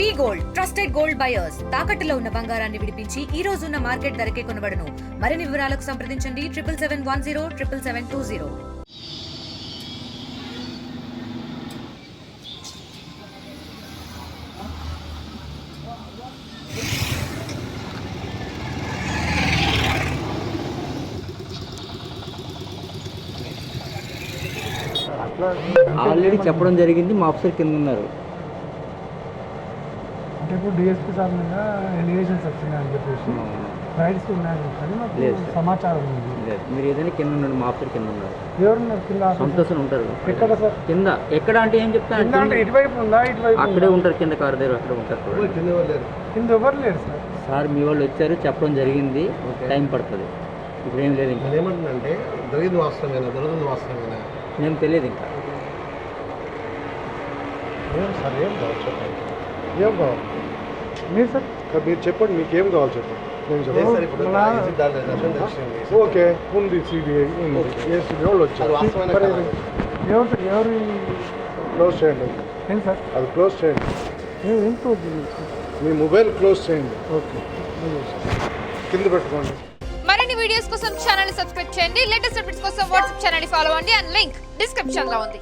V gold trusted gold buyers తాకట్టులో ఉన్న బంగారాన్ని విడిపించి ఈ రోజు ఉన్న మార్కెట్ ధరకే కొనబడను. మరిన్ని వివరాలకు సంప్రదించండి triple seven one zero triple seven two zero. Already చెప్పడం జరిగింది మా ఆఫీసర్ కింద ఉన్నారు. అంటే ఇప్పుడు డిఎస్పీ సార్ మీద ఎలిగేషన్స్ వచ్చినాయని చెప్పేసి రైడ్స్ ఉన్నాయని కానీ మాకు. సమాచారం ఉంది. లేదు. మీరు ఏదైనా కింద ఉండండి మా ఆఫీసర్ కింద ఉన్నారు ఎవరున్నారు కింద? సంతోషం ఉంటారు. ఎక్కడ సార్? కింద. ఎక్కడ అంటే ఏం కింద అంటే ఇటువైపు ఉందా ఇటువైపు అక్కడే? ఉంటారు కింద కారు దగ్గర అక్కడ ఉంటారు. కింద ఎవరు లేరు? సార్? సార్ మీ వాళ్ళు వచ్చారు చెప్పడం జరిగింది. టైం పడుతుంది. ఇప్పుడు ఏం లేదు ఇంకా. నేను ఏమంటున్నానంటే జరిగింది వాస్తవమేనా జరుగుతుంది వాస్తవమేనా? ఏం తెలియదు ఇంకా. ఏం సార్ ఏం చెప్పండి? ఏం కావాలి? మీరు సార్? మీరు చెప్పండి మీకు ఏం కావాలి చెప్పండి. నేను చెప్పండి ఓకే ఉంది సిబిఐ ఉంది. ఏసీబీ వాళ్ళు వచ్చారు? ఎవరు ఎవరు క్లోజ్ చేయండి. ఏం సార్? అది క్లోజ్ చేయండి. ఏ- చూద్దాం మీ మొబైల్ క్లోజ్ చేయండి. ఓకే కింద పెట్టుకోండి. మరిన్ని వీడియోస్ కోసం ఛానల్ సబ్స్క్రైబ్ చేయండి. లేటెస్ట్ అప్డేట్స్ కోసం వాట్సాప్ ఛానల్ ఫాలో అవ్వండి. అండ్ లింక్ డిస్క్రిప్షన్లో ఉంది.